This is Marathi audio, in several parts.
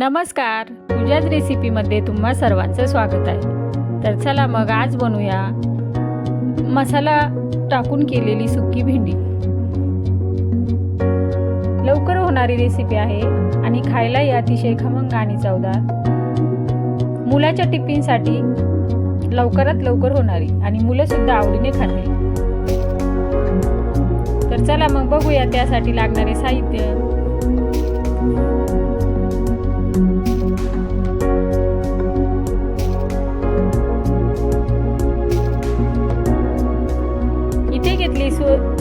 नमस्कार. तुझ्याच रेसिपीमध्ये तुम्हा सर्वांचं स्वागत आहे. तर चला मग आज बनवूया मसाला टाकून केलेली सुकी भेंडी. लवकर होणारी रेसिपी आहे आणि खायलाही अतिशय खमंग आणि चवदार. मुलाच्या टिफिनसाठी लवकरात लवकर होणारी आणि मुलंसुद्धा आवडीने खाते तर चला मग बघूया त्यासाठी लागणारे साहित्य.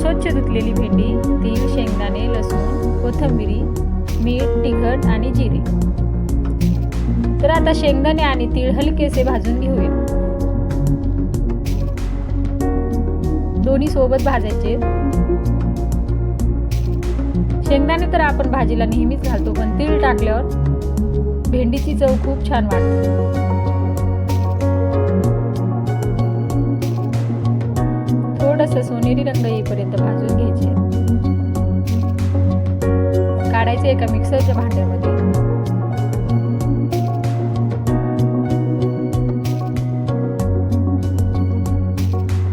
स्वच्छ धुतलेली भेंडी तीळ शेंगदाणे लसूण कोथंबिरी मीठ तिखट आणि जिरे. तर आता शेंगदाणे आणि तीळ हलकेसे भाजून घेऊया. दोन्ही सोबत भाजायचे. शेंगदाणे तर आपण भाजीला नेहमीच घालतो पण तीळ टाकल्यावर भेंडीची चव खूप छान वाटते. थोडस सोनेरी रंग येईपर्यंत भाजून घ्यायचे. काढायचे एका मिक्सरच्या भांड्यामध्ये.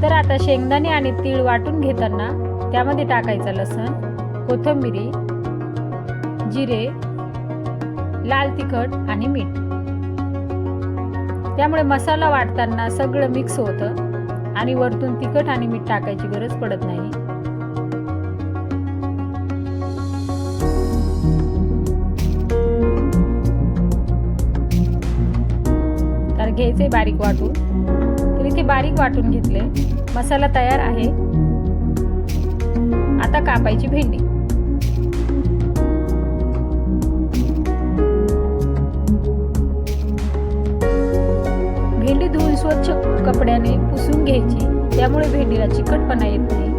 तर आता शेंगदाणे आणि तीळ वाटून घेताना त्यामध्ये टाकायचं लसण कोथंबिरी जिरे लाल तिखट आणि मीठ. त्यामुळे मसाला वाटताना सगळं मिक्स होतं. आणि वरतून तिखट आणि मीठ टाकायची गरज पडत नाही. तर घ्यायचे बारीक वाटून. तर इथे बारीक वाटून घेतले. मसाला तयार आहे. आता कापायची भेंडी. भेंडी कपड्याने पुसून घ्यायची. त्यामुळे भेंडीला चिकटपणा येत नाही.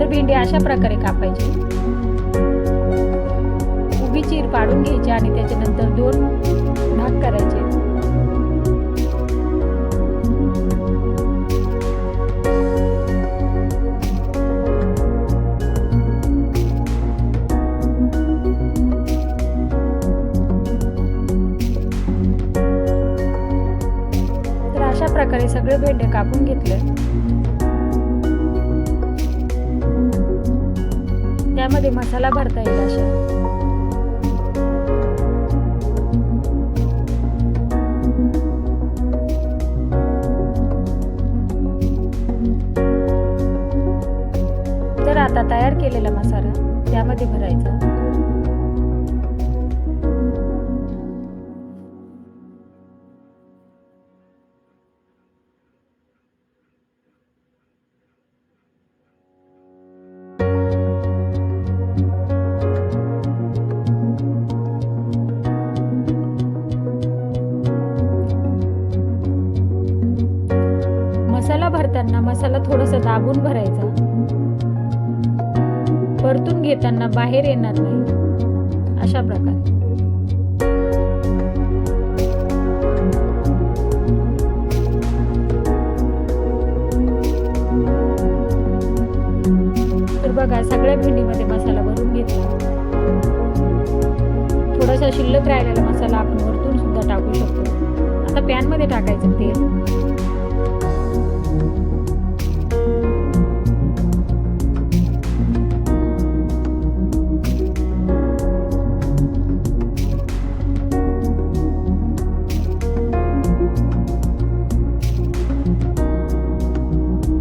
तर भेंडी अशा प्रकारे कापायची. उभी चीर पाडून घ्यायची आणि त्याच्यानंतर दोन भाग करायचे. अशा सगळे भेंडे कापून घेतले. त्यामध्ये मसाला भरता येईल अशा. तर आता तयार केलेला मसाला त्यामध्ये भरायचा. भरताना मसाला थोडासा दाबून भरायचा. परतून घेताना बाहेर येणार नाही. अशा प्रकारे. तर बघा सगळ्या भेंडीमध्ये मसाला भरून घेतला. थोडासा शिल्लक राहिलेला मसाला आपण वरतून सुद्धा टाकू शकतो. आता पॅनमध्ये टाकायचं तेल.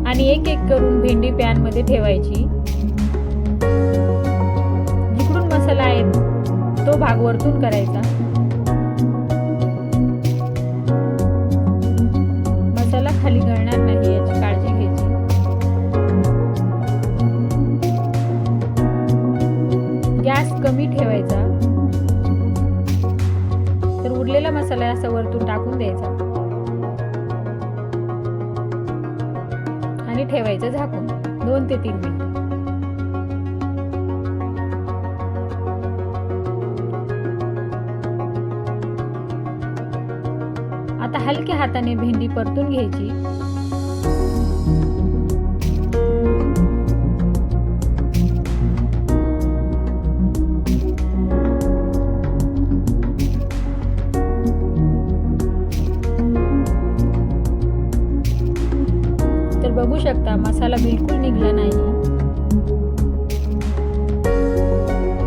आणि एक एक करून भेंडी पॅनमध्ये ठेवायची. जिकडून मसाला आहे तो भाग वरतून करायचा. तर मसाला असं वरतून टाकून द्यायचा. आणि ठेवायचं झाकून दोन ते तीन मिनिट. आता हलक्या हाताने भेंडी परतून घ्यायची. बघू शकता मसाला बिलकुल निघला नाही.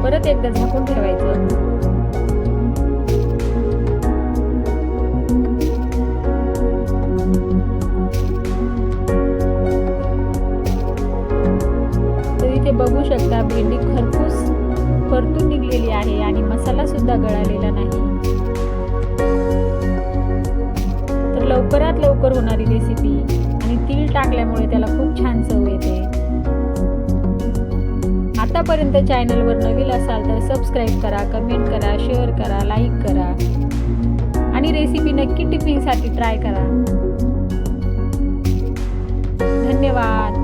परत एकदा झाकून ठेवायचं. इथे बघू शकता भेंडी खरपूस परतून निघलेली आहे आणि मसाला सुद्धा गळालेला नाही. तर लवकरात लवकर होणारी रेसिपी आणि तीळ टाकल्यामुळे त्याला खूप छान चव येते. आतापर्यंत चॅनलवर नवीन असाल तर सबस्क्राईब करा कमेंट करा शेअर करा लाईक करा. आणि रेसिपी नक्की टिफिनसाठी ट्राय करा. धन्यवाद.